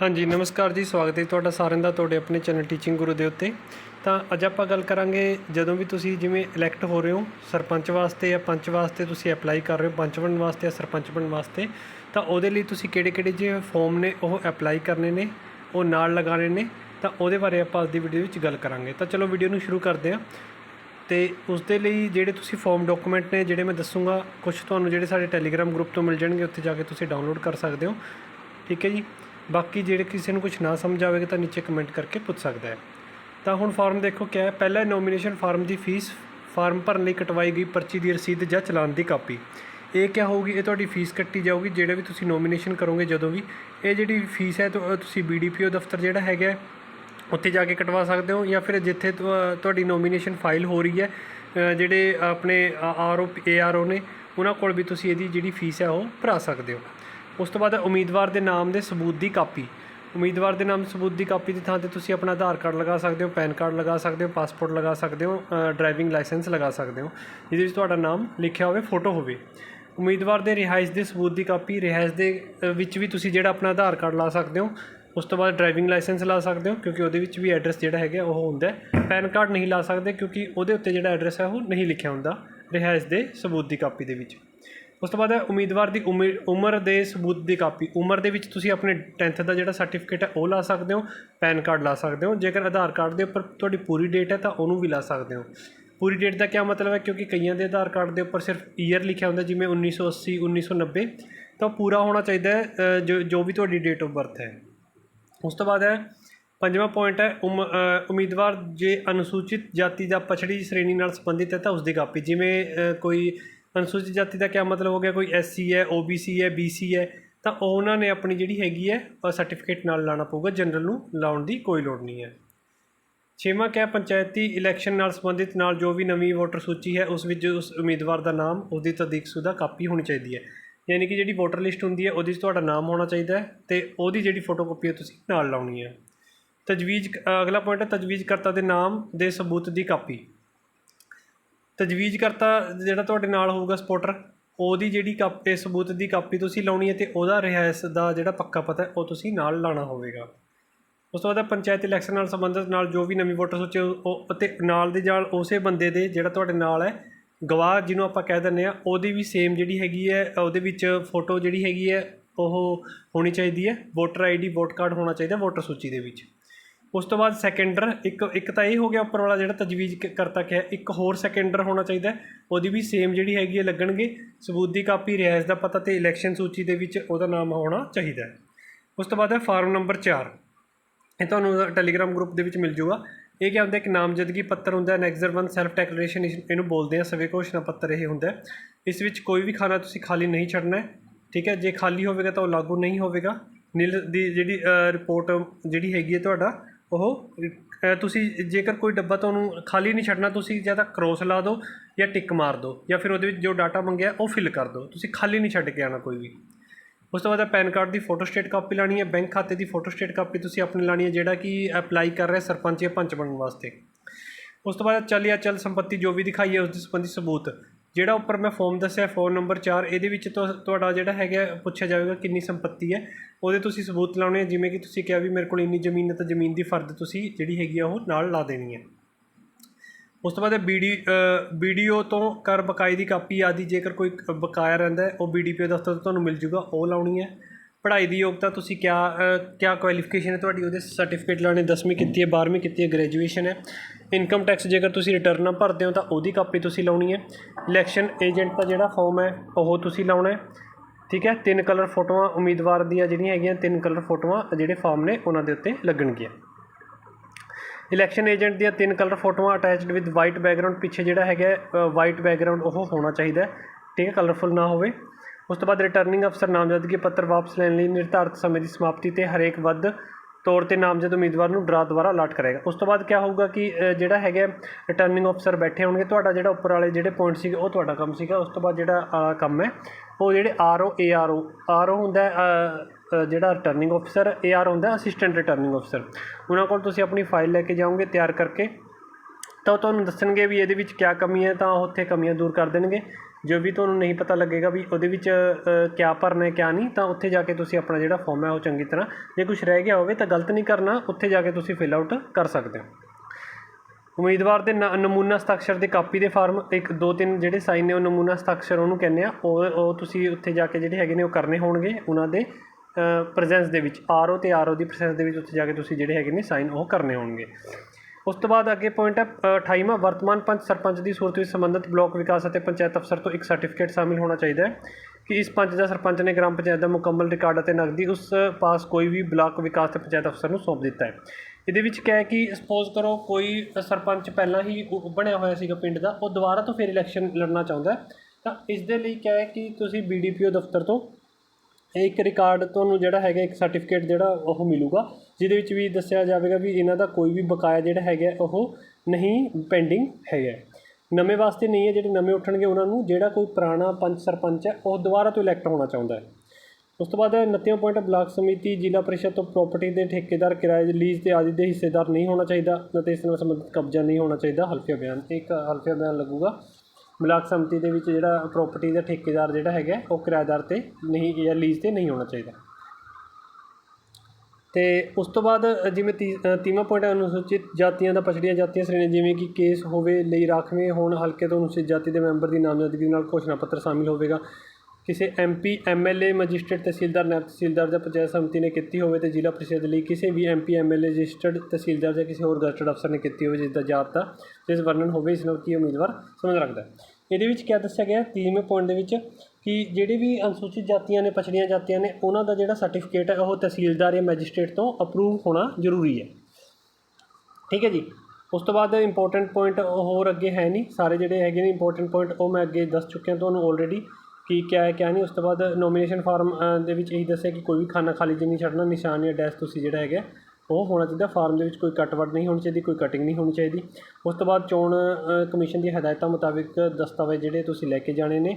ਹਾਂਜੀ, ਨਮਸਕਾਰ ਜੀ, ਸਵਾਗਤ ਹੈ ਤੁਹਾਡਾ ਸਾਰਿਆਂ ਦਾ ਤੁਹਾਡੇ ਆਪਣੇ ਚੈਨਲ ਟੀਚਿੰਗ ਗੁਰੂ ਦੇ ਉੱਤੇ। ਤਾਂ ਅੱਜ ਆਪਾਂ ਗੱਲ ਕਰਾਂਗੇ ਜਦੋਂ ਵੀ ਤੁਸੀਂ ਜਿਵੇਂ ਇਲੈਕਟ ਹੋ ਰਹੇ ਹੋ, ਸਰਪੰਚ ਵਾਸਤੇ ਜਾਂ ਪੰਚ ਵਾਸਤੇ ਤੁਸੀਂ ਅਪਲਾਈ ਕਰ ਰਹੇ ਹੋ, ਪੰਚ ਬਣਨ ਵਾਸਤੇ ਜਾਂ ਸਰਪੰਚ ਬਣਨ ਵਾਸਤੇ, ਤਾਂ ਉਹਦੇ ਲਈ ਤੁਸੀਂ ਕਿਹੜੇ ਕਿਹੜੇ ਜਿਹੇ ਫਾਰਮ ਨੇ ਉਹ ਅਪਲਾਈ ਕਰਨੇ ਨੇ, ਉਹ ਨਾਲ ਲਗਾਉਣੇ ਨੇ, ਤਾਂ ਉਹਦੇ ਬਾਰੇ ਆਪਾਂ ਅੱਜ ਦੀ ਵੀਡੀਓ ਵਿੱਚ ਗੱਲ ਕਰਾਂਗੇ। ਤਾਂ ਚਲੋ ਵੀਡੀਓ ਨੂੰ ਸ਼ੁਰੂ ਕਰਦੇ ਹਾਂ। ਤੇ ਉਸ ਦੇ ਲਈ ਜਿਹੜੇ ਤੁਸੀਂ ਫਾਰਮ ਡਾਕੂਮੈਂਟ ਨੇ, ਜਿਹੜੇ ਮੈਂ ਦੱਸੂਗਾ ਕੁਝ ਤੁਹਾਨੂੰ ਜਿਹੜੇ ਸਾਡੇ ਟੈਲੀਗ੍ਰਾਮ ਗਰੁੱਪ ਤੋਂ ਮਿਲ ਜਾਣਗੇ, ਉੱਥੇ ਜਾ ਕੇ ਤੁਸੀਂ ਡਾਊਨਲੋਡ ਕਰ ਸਕਦੇ ਹੋ। ਠੀਕ ਹੈ ਜੀ? ਬਾਕੀ ਜਿਹੜੇ ਕਿਸੇ ਨੂੰ ਕੁਝ ਨਾ ਸਮਝ ਆਵੇਗਾ ਤਾਂ ਨੀਚੇ ਕਮੈਂਟ ਕਰਕੇ ਪੁੱਛ ਸਕਦਾ ਹੈ। ਤਾਂ ਹੁਣ ਫਾਰਮ ਦੇਖੋ ਕਿਆ ਹੈ। ਪਹਿਲਾ ਨੋਮੀਨੇਸ਼ਨ ਫਾਰਮ ਦੀ ਫੀਸ ਫਾਰਮ ਭਰਨ ਲਈ ਕਟਵਾਈ ਗਈ ਪਰਚੀ ਦੀ ਰਸੀਦ ਜਾਂ ਚਲਾਨ ਦੀ ਕਾਪੀ। ਇਹ ਕਿਆ ਹੋਊਗੀ? ਇਹ ਤੁਹਾਡੀ ਫੀਸ ਕੱਟੀ ਜਾਊਗੀ, ਜਿਹੜੇ ਵੀ ਤੁਸੀਂ ਨੋਮੀਨੇਸ਼ਨ ਕਰੋਗੇ ਜਦੋਂ ਵੀ। ਇਹ ਜਿਹੜੀ ਫੀਸ ਹੈ ਤੁ- ਤੁਸੀਂ ਬੀਡੀਪੀਓ ਦਫ਼ਤਰ ਜਿਹੜਾ ਹੈਗਾ ਉੱਥੇ ਜਾ ਕੇ ਕਟਵਾ ਸਕਦੇ ਹੋ ਜਾਂ ਫਿਰ ਜਿੱਥੇ ਤੁ- ਤੁਹਾਡੀ ਨੋਮੀਨੇਸ਼ਨ ਫਾਈਲ ਹੋ ਰਹੀ ਹੈ ਜਿਹੜੇ ਆਪਣੇ ਆਰਓ ਏਆਰਓ ਨੇ, ਉਹਨਾਂ ਕੋਲ ਵੀ ਤੁਸੀਂ ਇਹਦੀ ਜਿਹੜੀ ਫੀਸ ਹੈ ਉਹ ਭਰਾ ਸਕਦੇ ਹੋ। ਉਸ ਤੋਂ ਬਾਅਦ ਉਮੀਦਵਾਰ ਦੇ ਨਾਮ ਦੇ ਸਬੂਤ ਦੀ ਕਾਪੀ। ਉਮੀਦਵਾਰ ਦੇ ਨਾਮ ਸਬੂਤ ਦੀ ਕਾਪੀ ਦੀ ਥਾਂ ਤੇ ਤੁਸੀਂ ਆਪਣਾ ਆਧਾਰ ਕਾਰਡ ਲਗਾ ਸਕਦੇ ਹੋ, ਪੈਨ ਕਾਰਡ ਲਗਾ ਸਕਦੇ ਹੋ, ਪਾਸਪੋਰਟ ਲਗਾ ਸਕਦੇ ਹੋ ਡਰਾਈਵਿੰਗ ਲਾਇਸੈਂਸ ਲਗਾ ਸਕਦੇ ਹੋ, ਜਿਹਦੇ ਵਿੱਚ ਤੁਹਾਡਾ ਨਾਮ ਲਿਖਿਆ ਹੋਵੇ, ਫੋਟੋ ਹੋਵੇ। ਉਮੀਦਵਾਰ ਦੇ ਰਿਹਾਇਸ਼ ਦੇ ਸਬੂਤ ਦੀ ਕਾਪੀ, ਰਿਹਾਇਸ਼ ਦੇ ਵਿੱਚ ਵੀ ਤੁਸੀਂ ਜਿਹੜਾ ਆਪਣਾ ਆਧਾਰ ਕਾਰਡ ਲਾ ਸਕਦੇ ਹੋ, ਉਸ ਤੋਂ ਬਾਅਦ ਡਰਾਈਵਿੰਗ ਲਾਇਸੈਂਸ ਲਾ ਸਕਦੇ ਹੋ, ਕਿਉਂਕਿ ਉਹਦੇ ਵਿੱਚ ਵੀ ਐਡਰੈਸ ਜਿਹੜਾ ਹੈਗਾ ਉਹ ਹੁੰਦਾ ਪੈਨ ਕਾਰਡ ਨਹੀਂ ਲਾ ਸਕਦੇ ਕਿਉਂਕਿ ਉਹਦੇ ਉੱਤੇ ਜਿਹੜਾ ਐਡਰੈਸ ਹੈ ਉਹ ਨਹੀਂ ਲਿਖਿਆ ਹੁੰਦਾ, ਰਿਹਾਇਸ਼ ਦੇ ਸਬੂਤ ਦੀ ਕਾਪੀ ਦੇ ਵਿੱਚ। ਉਸ ਤੋਂ ਬਾਅਦ ਹੈ ਉਮੀਦਵਾਰ ਦੀ ਉਮਰ ਉਮਰ ਦੇ ਸਬੂਤ ਦੀ ਕਾਪੀ। ਉਮਰ ਦੇ ਵਿੱਚ ਤੁਸੀਂ ਆਪਣੇ 10th ਦਾ ਜਿਹੜਾ ਸਰਟੀਫਿਕੇਟ ਹੈ ਉਹ ਲਾ ਸਕਦੇ ਹੋ ਪੈਨ ਕਾਰਡ ਲਾ ਸਕਦੇ ਹੋ। ਜੇਕਰ ਆਧਾਰ ਕਾਰਡ ਦੇ ਉੱਪਰ ਤੁਹਾਡੀ ਪੂਰੀ ਡੇਟ ਹੈ ਤਾਂ ਉਹਨੂੰ ਵੀ ਲਾ ਸਕਦੇ ਹੋ। ਪੂਰੀ ਡੇਟ ਦਾ ਕੀ ਮਤਲਬ ਹੈ? ਕਿਉਂਕਿ ਕਈਆਂ ਦੇ ਆਧਾਰ ਕਾਰਡ ਦੇ ਉੱਪਰ ਸਿਰਫ ਈਅਰ ਲਿਖਿਆ ਹੁੰਦਾ ਜਿਵੇਂ 1980 1990 ਤਾਂ ਉਹ ਪੂਰਾ ਹੋਣਾ ਚਾਹੀਦਾ ਹੈ ਅ, ਜੋ ਜੋ ਵੀ ਤੁਹਾਡੀ ਡੇਟ ਆਫ ਬਰਥ ਹੈ। ਉਸ ਤੋਂ ਬਾਅਦ ਹੈ ਪੰਜਵਾਂ ਪੁਆਇੰਟ ਹੈ ਉਮ- ਅ, ਉਮੀਦਵਾਰ ਜੇ ਅਨੁਸੂਚਿਤ ਜਾਤੀ ਜਾਂ ਪਛੜੀ ਸ਼੍ਰੇਣੀ ਨਾਲ ਸੰਬੰਧਿਤ ਹੈ ਤਾਂ ਉਸ ਦੀ ਕਾਪੀ। ਜਿਵੇਂ ਅ, ਕੋਈ ਅਨੁਸੂਚਿਤ ਜਾਤੀ ਦਾ ਕੀ ਮਤਲਬ ਹੋ ਗਿਆ? ਕੋਈ ਐਸਸੀ ਹੈ ਓਬੀਸੀ ਹੈ ਬੀਸੀ ਹੈ, ਤਾਂ ਉਹਨਾਂ ਨੇ ਆਪਣੀ ਜਿਹੜੀ ਹੈਗੀ ਹੈ ਸਰਟੀਫਿਕੇਟ ਨਾਲ ਲਾਣਾ ਪਊਗਾ ਜਨਰਲ ਨੂੰ ਲਾਉਣ ਦੀ ਕੋਈ ਲੋੜ ਨਹੀਂ ਹੈ। ਛੇਵਾਂ ਕਿਆ, ਪੰਚਾਇਤੀ ਇਲੈਕਸ਼ਨ ਨਾਲ ਸੰਬੰਧਿਤ ਨਾਲ ਜੋ ਵੀ ਨਵੀਂ ਵੋਟਰ ਸੂਚੀ ਹੈ, ਉਸ ਵਿੱਚ ਉਸ ਉਮੀਦਵਾਰ ਦਾ ਨਾਮ, ਉਹਦੀ ਤਦੀਕਸ਼ੁਦਾ ਕਾਪੀ ਹੋਣੀ ਚਾਹੀਦੀ ਹੈ। ਯਾਨੀ ਕਿ ਜਿਹੜੀ ਵੋਟਰ ਲਿਸਟ ਹੁੰਦੀ ਹੈ, ਉਹਦੇ 'ਚ ਤੁਹਾਡਾ ਨਾਮ ਹੋਣਾ ਚਾਹੀਦਾ ਹੈ ਤੇ ਉਹਦੀ ਜਿਹੜੀ ਫੋਟੋਕਾਪੀ ਹੈ, ਤੁਸੀਂ ਨਾਲ ਲਾਉਣੀ ਹੈ। ਤਜਵੀਜ਼, ਅਗਲਾ ਪੁਆਇੰਟ ਹੈ ਤਜਵੀਜ਼ ਕਰਤਾ ਦੇ ਨਾਮ ਦੇ ਸਬੂਤ ਦੀ ਕਾਪੀ। ਤਜਵੀਜ਼ ਕਰਤਾ ਜਿਹੜਾ ਤੁਹਾਡੇ ਨਾਲ ਹੋਊਗਾ ਸਪੋਰਟਰ, ਉਹਦੀ ਜਿਹੜੀ ਕਾਪੀ ਸਬੂਤ ਦੀ ਕਾਪੀ ਤੁਸੀਂ ਲਾਉਣੀ ਹੈ ਤੇ ਉਹਦਾ ਰਿਹਾਇਸ਼ ਦਾ ਜਿਹੜਾ ਪੱਕਾ ਪਤਾ ਹੈ, ਉਹ ਤੁਸੀਂ ਨਾਲ ਲਾਣਾ ਹੋਵੇਗਾ। ਉਸ ਤੋਂ ਬਾਅਦ ਪੰਚਾਇਤ ਇਲੈਕਸ਼ਨ ਨਾਲ ਸੰਬੰਧਿਤ ਨਾਲ ਜੋ ਵੀ ਨਵੀਂ ਵੋਟਰ ਸੂਚੀ, ਉਹ ਅਤੇ ਨਾਲ ਦੇ ਨਾਲ ਉਸੇ ਬੰਦੇ ਦੇ ਜਿਹੜਾ ਤੁਹਾਡੇ ਨਾਲ ਹੈ, ਗਵਾਹ ਜਿਹਨੂੰ ਆਪਾਂ ਕਹਿ ਦਿੰਦੇ ਆ ਉਹਦੀ ਵੀ ਸੇਮ ਜਿਹੜੀ ਹੈਗੀ ਹੈ, ਉਹਦੇ ਵਿੱਚ ਫੋਟੋ ਜਿਹੜੀ ਹੈਗੀ ਹੈ, ਉਹ ਹੋਣੀ ਚਾਹੀਦੀ ਹੈ ਵੋਟਰ ਆਈਡੀ ਵੋਟ ਕਾਰਡ ਹੋਣਾ ਚਾਹੀਦਾ ਵੋਟਰ ਸੂਚੀ ਦੇ ਵਿੱਚ। ਉਸ ਤੋਂ ਬਾਅਦ ਸੈਕੰਡਰ ਇੱਕ ਇੱਕ ਤਾਂ ਇਹ ਹੋ ਗਿਆ ਉੱਪਰ ਵਾਲਾ ਜਿਹੜਾ ਤਜਵੀਜ਼ ਕਰਤਾ ਕਿਹਾ ਇੱਕ ਹੋਰ ਸੈਕੰਡਰ ਹੋਣਾ ਚਾਹੀਦਾ ਉਹਦੀ ਵੀ ਸੇਮ ਜਿਹੜੀ ਹੈਗੀ ਹੈ ਲੱਗਣਗੇ, ਸਬੂਤ ਦੀ ਕਾਪੀ ਰਿਹਾਇਸ਼ ਦਾ ਪਤਾ ਤੇ ਇਲੈਕਸ਼ਨ ਸੂਚੀ ਦੇ ਵਿੱਚ ਉਹਦਾ ਨਾਮ ਹੋਣਾ ਚਾਹੀਦਾ ਉਸ ਤੋਂ ਬਾਅਦ ਹੈ ਫਾਰਮ ਨੰਬਰ 4 ਇਹ ਤੁਹਾਨੂੰ ਟੈਲੀਗ੍ਰਾਮ ਗਰੁੱਪ ਦੇ ਵਿੱਚ ਮਿਲ ਜੂਗਾ। ਇਹ ਕੀ ਹੁੰਦਾ, ਇੱਕ ਨਾਮਜ਼ਦਗੀ ਪੱਤਰ ਹੁੰਦਾ ਹੈ ਨੈਕਸਟ 1 ਸੈਲਫ ਡੈਕਲੇਰੇਸ਼ਨ ਇਹਨੂੰ ਬੋਲਦੇ ਆ ਸਵੇ ਘੋਸ਼ਣਾ ਪੱਤਰ ਇਹ ਹੁੰਦਾ ਇਸ ਵਿੱਚ ਕੋਈ ਵੀ ਖਾਨਾ ਤੁਸੀਂ ਖਾਲੀ ਨਹੀਂ ਛੱਡਣਾ ਠੀਕ ਹੈ? ਜੇ ਖਾਲੀ ਹੋਵੇਗਾ ਤਾਂ ਉਹ ਲਾਗੂ ਨਹੀਂ ਹੋਵੇਗਾ। ਨਿਲ ਦੀ ਜਿਹੜੀ ਰਿਪੋਰਟ ਜਿਹੜੀ ਹੈਗੀ ਹੈ ਤੁਹਾਡਾ ਉਹ ਤੁਸੀਂ ਜੇਕਰ ਕੋਈ ਡੱਬਾ ਤੁਹਾਨੂੰ ਖਾਲੀ ਨਹੀਂ ਛੱਡਣਾ, ਤੁਸੀਂ ਜਾਂ ਤਾਂ ਕਰੋਸ ਲਾ ਦਿਓ ਜਾਂ ਟਿਕ ਮਾਰ ਦਿਓ ਜਾਂ ਫਿਰ ਉਹਦੇ ਵਿੱਚ ਜੋ ਡਾਟਾ ਮੰਗਿਆ, ਉਹ ਫਿਲ ਕਰ ਦਿਓ। ਤੁਸੀਂ ਖਾਲੀ ਨਹੀਂ ਛੱਡ ਕੇ ਆਣਾ ਕੋਈ ਵੀ। ਉਸ ਤੋਂ ਬਾਅਦ ਪੈਨ ਕਾਰਡ ਦੀ ਫੋਟੋ ਸਟੇਟ ਕਾਪੀ ਲਾਣੀ ਹੈ ਬੈਂਕ ਖਾਤੇ ਦੀ ਫੋਟੋ ਸਟੇਟ ਕਾਪੀ ਤੁਸੀਂ ਆਪਣੀ ਲਾਣੀ ਹੈ, ਜਿਹੜਾ ਕਿ ਅਪਲਾਈ ਕਰ ਰਿਹਾ ਸਰਪੰਚ ਜਾਂ ਪੰਚ ਬਣਨ ਵਾਸਤੇ। ਉਸ ਤੋਂ ਬਾਅਦ ਚੱਲ ਜਾਂ ਚੱਲ ਸੰਪਤੀ ਜੋ ਵੀ ਦਿਖਾਈ ਹੈ, ਉਸ ਦੇ ਸੰਬੰਧੀ ਸਬੂਤ। ਜਿਹੜਾ ਉੱਪਰ ਮੈਂ ਫੋਮ ਦੱਸਿਆ ਫੋਨ ਨੰਬਰ ਚਾਰ, ਇਹਦੇ ਵਿੱਚ ਤੁਹਾਡਾ ਜਿਹੜਾ ਹੈਗਾ, ਪੁੱਛਿਆ ਜਾਵੇਗਾ ਕਿੰਨੀ ਸੰਪਤੀ ਹੈ। ਉਹਦੇ ਤੁਸੀਂ ਸਬੂਤ ਲਾਉਣੇ ਆ, ਜਿਵੇਂ ਕਿ ਤੁਸੀਂ ਕਿਹਾ ਵੀ ਮੇਰੇ ਕੋਲ ਇੰਨੀ ਜ਼ਮੀਨ ਹੈ ਤਾਂ ਜ਼ਮੀਨ ਦੀ ਫਰਦ ਤੁਸੀਂ ਜਿਹੜੀ ਹੈਗੀ ਆ, ਉਹ ਨਾਲ ਲਾ ਦੇਣੀ ਹੈ। ਉਸ ਤੋਂ ਬਾਅਦ ਬੀਡੀ ਵੀਡੀਓ ਤੋਂ ਕਰ ਬਕਾਏ ਦੀ ਕਾਪੀ ਆਦਿ, ਜੇਕਰ ਕੋਈ ਬਕਾਇਆ ਰਹਿੰਦਾ ਹੈ, ਉਹ ਬੀਡੀਪੀਓ ਦਫ਼ਤਰ ਤੋਂ ਤੁਹਾਨੂੰ ਮਿਲ ਜੂਗਾ, ਉਹ ਲਾਉਣੀ ਹੈ। ਪੜ੍ਹਾਈ ਦੀ ਯੋਗਤਾ ਤੁਸੀਂ ਕਿਆ ਕਿਆ ਕੁਆਲੀਫਿਕੇਸ਼ਨ ਹੈ ਤੁਹਾਡੀ? ਉਹਦੇ ਸਰਟੀਫਿਕੇਟ ਲਾਉਣੇ 10ਵੀਂ ਕੀਤੀ ਹੈ 12ਵੀਂ ਕੀਤੀ ਹੈ ਗ੍ਰੈਜੂਏਸ਼ਨ ਹੈ। ਇਨਕਮ ਟੈਕਸ ਜੇਕਰ ਤੁਸੀਂ ਰਿਟਰਨਾਂ ਭਰਦੇ ਹੋ ਤਾਂ ਉਹਦੀ ਕਾਪੀ ਤੁਸੀਂ ਲਾਉਣੀ ਹੈ। ਇਲੈਕਸ਼ਨ ਏਜੰਟ ਦਾ ਜਿਹੜਾ ਫਾਰਮ ਹੈ, ਉਹ ਤੁਸੀਂ ਲਾਉਣਾ ਹੈ। ਠੀਕ ਹੈ? ਤਿੰਨ ਕਲਰ ਫੋਟੋਆਂ ਉਮੀਦਵਾਰ ਦੀਆਂ ਜਿਹੜੀਆਂ ਹੈਗੀਆਂ, ਤਿੰਨ ਕਲਰ ਫੋਟੋਆਂ ਜਿਹੜੇ ਫਾਰਮ ਨੇ, ਉਹਨਾਂ ਦੇ ਉੱਤੇ ਲੱਗਣਗੀਆਂ। ਇਲੈਕਸ਼ਨ ਏਜੰਟ ਦੀਆਂ ਤਿੰਨ ਕਲਰ ਫੋਟੋਆਂ ਅਟੈਚਡ ਵਿਦ ਵਾਈਟ ਬੈਕਗ੍ਰਾਉਂਡ ਪਿੱਛੇ ਜਿਹੜਾ ਹੈਗਾ ਵਾਈਟ ਬੈਕਗ੍ਰਾਉਂਡ ਉਹ ਹੋਣਾ ਚਾਹੀਦਾ ਠੀਕ ਹੈ? ਕਲਰਫੁਲ ਨਾ ਹੋਵੇ। ਉਸ ਤੋਂ ਬਾਅਦ ਰਿਟਰਨਿੰਗ ਅਫਸਰ ਨਾਮਜ਼ਦਗੀ ਪੱਤਰ ਵਾਪਸ ਲੈਣ ਲਈ ਨਿਰਧਾਰਤ ਸਮੇਂ ਦੀ ਸਮਾਪਤੀ ਤੇ ਹਰੇਕ ਵੱਧ ਤੌਰ ਤੇ ਨਾਮਜ਼ਦ ਉਮੀਦਵਾਰ ਨੂੰ ਡਰਾ ਦੁਆਰਾ ਅਲਾਟ ਕਰੇਗਾ। ਉਸ ਤੋਂ ਬਾਅਦ ਕੀ ਹੋਊਗਾ ਕਿ ਜਿਹੜਾ ਹੈਗਾ ਰਿਟਰਨਿੰਗ ਅਫਸਰ ਬੈਠੇ ਹੋਣਗੇ, ਤੁਹਾਡਾ ਜਿਹੜਾ ਉੱਪਰ ਵਾਲੇ ਜਿਹੜੇ ਪੁਆਇੰਟ ਸੀਗੇ, ਉਹ ਤੁਹਾਡਾ ਕੰਮ ਸੀਗਾ। ਉਸ ਤੋਂ ਬਾਅਦ ਜਿਹੜਾ ਕੰਮ ਹੈ, ਉਹ ਜਿਹੜੇ R O A R O R O ਹੁੰਦਾ ਜਿਹੜਾ ਰਿਟਰਨਿੰਗ ਅਫਸਰ ਏ ਆਰ ਹੁੰਦਾ ਅਸਿਸਟੈਂਟ ਰਿਟਰਨਿੰਗ ਅਫਸਰ ਉਹਨਾਂ ਕੋਲ ਤੁਸੀਂ ਆਪਣੀ ਫਾਈਲ ਲੈ ਕੇ ਜਾਓਗੇ ਤਿਆਰ ਕਰਕੇ। ਤਾਂ ਉਹ ਤੁਹਾਨੂੰ ਦੱਸਣਗੇ ਵੀ ਇਹਦੇ ਵਿੱਚ ਕਿਆ ਕਮੀ ਹੈ, ਤਾਂ ਉਹ ਉੱਥੇ ਕਮੀਆਂ ਦੂਰ ਕਰ ਦੇਣਗੇ। ਜੋ ਵੀ ਤੁਹਾਨੂੰ ਨਹੀਂ ਪਤਾ ਲੱਗੇਗਾ ਵੀ ਉਹਦੇ ਵਿੱਚ ਕਿਆ ਭਰਨਾ ਹੈ, ਕਿਆ ਨਹੀਂ, ਤਾਂ ਉੱਥੇ ਜਾ ਕੇ ਤੁਸੀਂ ਆਪਣਾ ਜਿਹੜਾ ਫਾਰਮ ਹੈ, ਉਹ ਚੰਗੀ ਤਰ੍ਹਾਂ ਜੇ ਕੁਝ ਰਹਿ ਗਿਆ ਹੋਵੇ ਤਾਂ ਗਲਤ ਨਹੀਂ ਕਰਨਾ, ਉੱਥੇ ਜਾ ਕੇ ਤੁਸੀਂ ਫਿਲ ਆਊਟ ਕਰ ਸਕਦੇ ਹੋ। ਉਮੀਦਵਾਰ ਦੇ ਨ- ਨਮੂਨਾ ਹਸਤਾਖਰ ਦੇ ਕਾਪੀ ਦੇ ਫਾਰਮ ਇੱਕ, ਦੋ, ਤਿੰਨ ਜਿਹੜੇ ਸਾਈਨ ਨੇ, ਉਹ ਨਮੂਨਾ ਹਸਤਾਖਰ ਉਹਨੂੰ ਕਹਿੰਦੇ ਆ, ਉਹ ਉਹ ਤੁਸੀਂ ਉੱਥੇ ਜਾ ਕੇ ਜਿਹੜੇ ਹੈਗੇ ਨੇ, ਉਹ ਕਰਨੇ ਹੋਣਗੇ ਉਹਨਾਂ ਦੇ ਪ੍ਰੈਜ਼ੈਂਸ ਦੇ ਵਿੱਚ ਆਰਓ ਤੇ ਆਰਓ ਦੀ ਪ੍ਰੋਸੈਸ ਦੇ ਵਿੱਚ ਉੱਥੇ ਜਾ ਕੇ ਤੁਸੀਂ ਜਿਹੜੇ ਹੈਗੇ ਨੇ ਸਾਈਨ ਉਹ ਕਰਨੇ ਹੋਣਗੇ। ਉਸ ਤੋਂ ਬਾਅਦ ਅੱਗੇ ਪੁਆਇੰਟ ਹੈ ਅ, 28ਵਾਂ ਵਰਤਮਾਨ ਪੰਚ ਸਰਪੰਚ ਦੀ ਸੂਰਤ ਵਿੱਚ ਸੰਬੰਧਿਤ ਬਲਾਕ ਵਿਕਾਸ ਅਤੇ ਪੰਚਾਇਤ ਅਫਸਰ ਤੋਂ ਇੱਕ ਸਰਟੀਫਿਕੇਟ ਸ਼ਾਮਿਲ ਹੋਣਾ ਚਾਹੀਦਾ ਹੈ ਕਿ ਇਸ ਪੰਚ ਜਾਂ ਸਰਪੰਚ ਨੇ ਗ੍ਰਾਮ ਪੰਚਾਇਤ ਦਾ ਮੁਕੰਮਲ ਰਿਕਾਰਡ ਅਤੇ ਨਗਦੀ ਉਸ ਪਾਸ ਕੋਈ ਵੀ ਬਲਾਕ ਵਿਕਾਸ ਤੇ ਪੰਚਾਇਤ ਅਫਸਰ ਨੂੰ ਸੌਂਪ ਦਿੱਤਾ ਹੈ। ਇਹਦੇ ਵਿੱਚ ਕਿਹਾ ਕਿ ਸਪੋਜ਼ ਕਰੋ ਕੋਈ ਸਰਪੰਚ ਪਹਿਲਾਂ ਹੀ ਬਣਿਆ ਹੋਇਆ ਸੀਗਾ ਪਿੰਡ ਦਾ ਉਹ ਦੁਬਾਰਾ ਤੋਂ ਫਿਰ ਇਲੈਕਸ਼ਨ ਲੜਨਾ ਚਾਹੁੰਦਾ ਤਾਂ ਇਸ ਦੇ ਲਈ ਕਿਹਾ ਕਿ ਤੁਸੀਂ ਬੀਡੀਪੀਓ ਦਫ਼ਤਰ ਤੋਂ ਇਹ ਇੱਕ ਰਿਕਾਰਡ ਤੁਹਾਨੂੰ ਜਿਹੜਾ ਹੈਗਾ, ਇੱਕ ਸਰਟੀਫਿਕੇਟ ਜਿਹੜਾ ਉਹ ਮਿਲੂਗਾ, ਜਿਹਦੇ ਵਿੱਚ ਵੀ ਦੱਸਿਆ ਜਾਵੇਗਾ ਵੀ ਇਹਨਾਂ ਦਾ ਕੋਈ ਵੀ ਬਕਾਇਆ ਜਿਹੜਾ ਹੈਗਾ, ਉਹ ਨਹੀਂ ਪੈਂਡਿੰਗ ਹੈਗਾ। ਨਵੇਂ ਵਾਸਤੇ ਨਹੀਂ ਹੈ, ਜਿਹੜੇ ਨਵੇਂ ਉੱਠਣਗੇ ਉਹਨਾਂ ਨੂੰ, ਜਿਹੜਾ ਕੋਈ ਪੁਰਾਣਾ ਪੰਚ ਸਰਪੰਚ ਹੈ, ਉਹ ਦੁਬਾਰਾ ਤੋਂ ਇਲੈਕਟ ਹੋਣਾ ਚਾਹੁੰਦਾ ਹੈ। ਉਸ ਤੋਂ ਬਾਅਦ 29ਵਾਂ ਪੁਆਇੰਟ ਬਲਾਕ ਸਮਿਤੀ, ਜ਼ਿਲ੍ਹਾ ਪਰਿਸ਼ਦ ਤੋਂ ਪ੍ਰਾਪਰਟੀ ਦੇ ਠੇਕੇਦਾਰ, ਕਿਰਾਏ ਲੀਜ਼ ਤੇ ਆਦਿ ਦੇ ਹਿੱਸੇਦਾਰ ਨਹੀਂ ਹੋਣਾ ਚਾਹੀਦਾ ਅਤੇ ਇਸ ਨਾਲ ਸੰਬੰਧਿਤ ਕਬਜ਼ਾ ਨਹੀਂ ਹੋਣਾ ਚਾਹੀਦਾ, ਹਲਫੀਆ ਬਿਆਨ, ਇੱਕ ਹਲਫੀਆ ਬਿਆਨ ਲੱਗੂਗਾ। ਬਲਾਕ ਸਮਿਤੀ ਦੇ ਵਿੱਚ ਜਿਹੜਾ ਪ੍ਰਾਪਰਟੀ ਦਾ ਠੇਕੇਦਾਰ ਜਿਹੜਾ ਹੈਗਾ, ਉਹ ਕਿਰਾਏਦਾਰ ਤੇ ਨਹੀਂ, ਜਾਂ ਲੀਜ਼ ਤੇ ਨਹੀਂ ਹੋਣਾ ਚਾਹੀਦਾ। ਤੇ ਉਸ ਤੋਂ ਬਾਅਦ ਜਿਵੇਂ ਤੀ ਤੀਵਾਂ ਪੁਆਇੰਟ ਹੈ ਅਨੁਸੂਚਿਤ ਜਾਤੀਆਂ ਦਾ ਪਛੜੀਆਂ ਜਾਤੀਆਂ ਸ਼੍ਰੇਣੀਆਂ, ਜਿਵੇਂ ਕਿ ਕੇਸ ਹੋਵੇ ਲਈ ਰਾਖਵੇਂ ਹੋਣ, ਹਲਕੇ ਤੋਂ ਅਨੁਸੂਚਿਤ ਜਾਤੀ ਦੇ ਮੈਂਬਰ ਦੀ ਨਾਮਜ਼ਦਗੀ ਨਾਲ ਘੋਸ਼ਣਾ ਪੱਤਰ ਸ਼ਾਮਿਲ ਹੋਵੇਗਾ। ਕਿਸੇ ਐਮਪੀ ਐਮਐਲਏ ਮੈਜਿਸਟ੍ਰੇਟ ਤਹਿਸੀਲਦਾਰ ਨਾਇਬ ਤਹਿਸੀਲਦਾਰ ਜਾਂ ਪੰਚਾਇਤ ਸਮਿਤੀ ਨੇ ਕੀਤੀ ਹੋਵੇ ਤੇ ਜ਼ਿਲ੍ਹਾ ਪ੍ਰੀਸ਼ਦ ਲਈ ਕਿਸੇ ਵੀ ਐਮਪੀ ਐਮਐਲਏ ਰਜਿਸਟਰਡ ਤਹਿਸੀਲਦਾਰ ਜਾਂ ਕਿਸੇ ਹੋਰ ਗਜ਼ਟਡ ਅਫਸਰ ਨੇ ਕੀਤੀ ਹੋਵੇ ਜਿਸ ਦਾ ਜਾਤ ਦਾ ਜਿਸ ਵਰਣਨ ਹੋਵੇ, ਇਸ ਨਾਲ ਕੀ ਉਮੀਦਵਾਰ ਸਮਝ ਰੱਖਦਾ ਇਹਦੇ ਵਿੱਚ ਕਿਆ ਦੱਸਿਆ ਗਿਆ ਤੀਵੇਂ ਪੁਆਇੰਟ ਦੇ ਵਿੱਚ ਕਿ ਜਿਹੜੇ ਵੀ ਅਨੁਸੂਚਿਤ ਜਾਤੀਆਂ ਨੇ, ਪਛੜੀਆਂ ਜਾਤੀਆਂ ਨੇ, ਉਹਨਾਂ ਦਾ ਜਿਹੜਾ ਸਰਟੀਫਿਕੇਟ ਹੈ, ਉਹ ਤਹਿਸੀਲਦਾਰ ਜਾਂ ਮੈਜਿਸਟਰੇਟ ਤੋਂ ਅਪਰੂਵ ਹੋਣਾ ਜ਼ਰੂਰੀ ਹੈ। ਠੀਕ ਹੈ ਜੀ? ਉਸ ਤੋਂ ਬਾਅਦ ਇੰਪੋਰਟੈਂਟ ਪੁਆਇੰਟ ਹੋਰ ਅੱਗੇ ਹੈ ਨਹੀਂ। ਸਾਰੇ ਜਿਹੜੇ ਹੈਗੇ ਨੇ ਇੰਪੋਰਟੈਂਟ ਪੁਆਇੰਟ ਉਹ ਮੈਂ ਅੱਗੇ ਦੱਸ ਚੁੱਕਿਆ, ਤੁਹਾਨੂੰ ਆਲਰੇਡੀ ਕਿ ਕਿਆ ਹੈ ਕਿਆ ਨਹੀਂ, ਉਸ ਤੋਂ ਬਾਅਦ ਨੋਮੀਨੇਸ਼ਨ ਫਾਰਮ ਦੇ ਵਿੱਚ ਇਹੀ ਦੱਸਿਆ ਕਿ ਕੋਈ ਵੀ ਖਾਨਾ ਖਾਲੀ ਜੀ ਨਹੀਂ ਛੱਡਣਾ, ਨਿਸ਼ਾਨ ਜਾਂ ਡੈਸ਼ ਤੁਸੀਂ ਜਿਹੜਾ ਹੈਗਾ, ਉਹ ਹੋਣਾ ਚਾਹੀਦਾ। ਫਾਰਮ ਦੇ ਵਿੱਚ ਕੋਈ ਕੱਟਵੱਟ ਨਹੀਂ ਹੋਣੀ ਚਾਹੀਦੀ, ਕੋਈ ਕਟਿੰਗ ਨਹੀਂ ਹੋਣੀ ਚਾਹੀਦੀ। ਉਸ ਤੋਂ ਬਾਅਦ ਚੋਣ ਕਮਿਸ਼ਨ ਦੀ ਹਦਾਇਤਾਂ ਮੁਤਾਬਿਕ ਦਸਤਾਵੇਜ਼ ਜਿਹੜੇ ਤੁਸੀਂ ਲੈ ਕੇ ਜਾਣੇ ਨੇ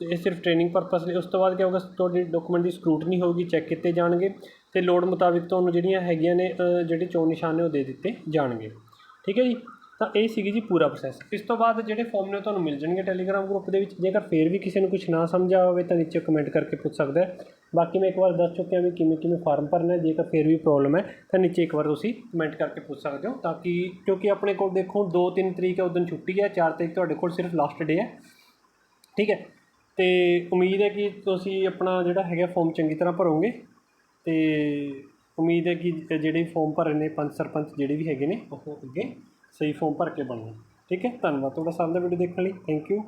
ਇਹ ਸਿਰਫ ਟ੍ਰੇਨਿੰਗ ਪਰਪਸ ਲਈ। ਉਸ ਤੋਂ ਬਾਅਦ ਕੀ ਹੋਊਗਾ, ਤੁਹਾਡੀ ਡਾਕੂਮੈਂਟ ਦੀ ਸਕਰੂਟਨੀ ਹੋਊਗੀ ਚੈੱਕ ਕੀਤੇ ਜਾਣਗੇ, ਤੇ ਲੋੜ ਮੁਤਾਬਿਕ ਤੁਹਾਨੂੰ ਜਿਹੜੀਆਂ ਹੈਗੀਆਂ ਨੇ ਜਿਹੜੇ ਚੋਣ ਨਿਸ਼ਾਨ ਨੇ ਉਹ ਦੇ ਦਿੱਤੇ ਜਾਣਗੇ। ਠੀਕ ਹੈ ਜੀ? ਤਾਂ ਇਹ ਸੀਗੀ ਜੀ ਪੂਰਾ ਪ੍ਰੋਸੈਸ ਇਸ ਤੋਂ ਬਾਅਦ ਜਿਹੜੇ ਫਾਰਮ ਨੇ ਉਹ ਤੁਹਾਨੂੰ ਮਿਲ ਜਾਣਗੇ ਟੈਲੀਗ੍ਰਾਮ ਗਰੁੱਪ ਦੇ ਵਿੱਚ। ਜੇਕਰ ਫੇਰ ਵੀ ਕਿਸੇ ਨੂੰ ਕੁਝ ਨਾ ਸਮਝਿਆ ਹੋਵੇ ਤਾਂ ਨੀਚੇ ਕਮੈਂਟ ਕਰਕੇ ਪੁੱਛ ਸਕਦਾ ਬਾਕੀ ਮੈਂ ਇੱਕ ਵਾਰ ਦੱਸ ਚੁੱਕਿਆ ਵੀ ਕਿਵੇਂ ਕਿਵੇਂ ਫਾਰਮ ਭਰਨਾ ਜੇਕਰ ਫੇਰ ਵੀ ਪ੍ਰੋਬਲਮ ਹੈ, ਤਾਂ ਨੀਚੇ ਇੱਕ ਵਾਰ ਤੁਸੀਂ ਕਮੈਂਟ ਕਰਕੇ ਪੁੱਛ ਸਕਦੇ ਹੋ। ਤਾਂ ਕਿ ਕਿਉਂਕਿ ਆਪਣੇ ਕੋਲ ਦੇਖੋ 2-3 ਤਰੀਕ ਹੈ, ਉਦੋਂ ਛੁੱਟੀ ਹੈ। 4 ਤਰੀਕ ਤੁਹਾਡੇ ਕੋਲ ਸਿਰਫ ਲਾਸਟ ਡੇ ਹੈ। ਠੀਕ ਹੈ? ਤੇ ਉਮੀਦ ਹੈ ਕਿ ਤੁਸੀਂ ਆਪਣਾ ਜਿਹੜਾ ਹੈਗਾ ਫਾਰਮ ਚੰਗੀ ਤਰ੍ਹਾਂ ਭਰੋਗੇ। ਤੇ ਉਮੀਦ ਹੈ ਕਿ ਜਿਹੜੇ ਫਾਰਮ ਭਰੇ ਨੇ ਪੰਚ ਸਰਪੰਚ ਜਿਹੜੇ ਵੀ ਹੈਗੇ ਨੇ, ਉਹ ਅੱਗੇ ਸਹੀ ਫਾਰਮ ਭਰ ਕੇ ਬਣਨਾ। ਠੀਕ ਹੈ? ਧੰਨਵਾਦ। ਤੁਹਾਡਾ ਸਾਰਿਆਂ ਦਾ ਵੀਡੀਓ ਦੇਖਣ ਲਈ। Thank you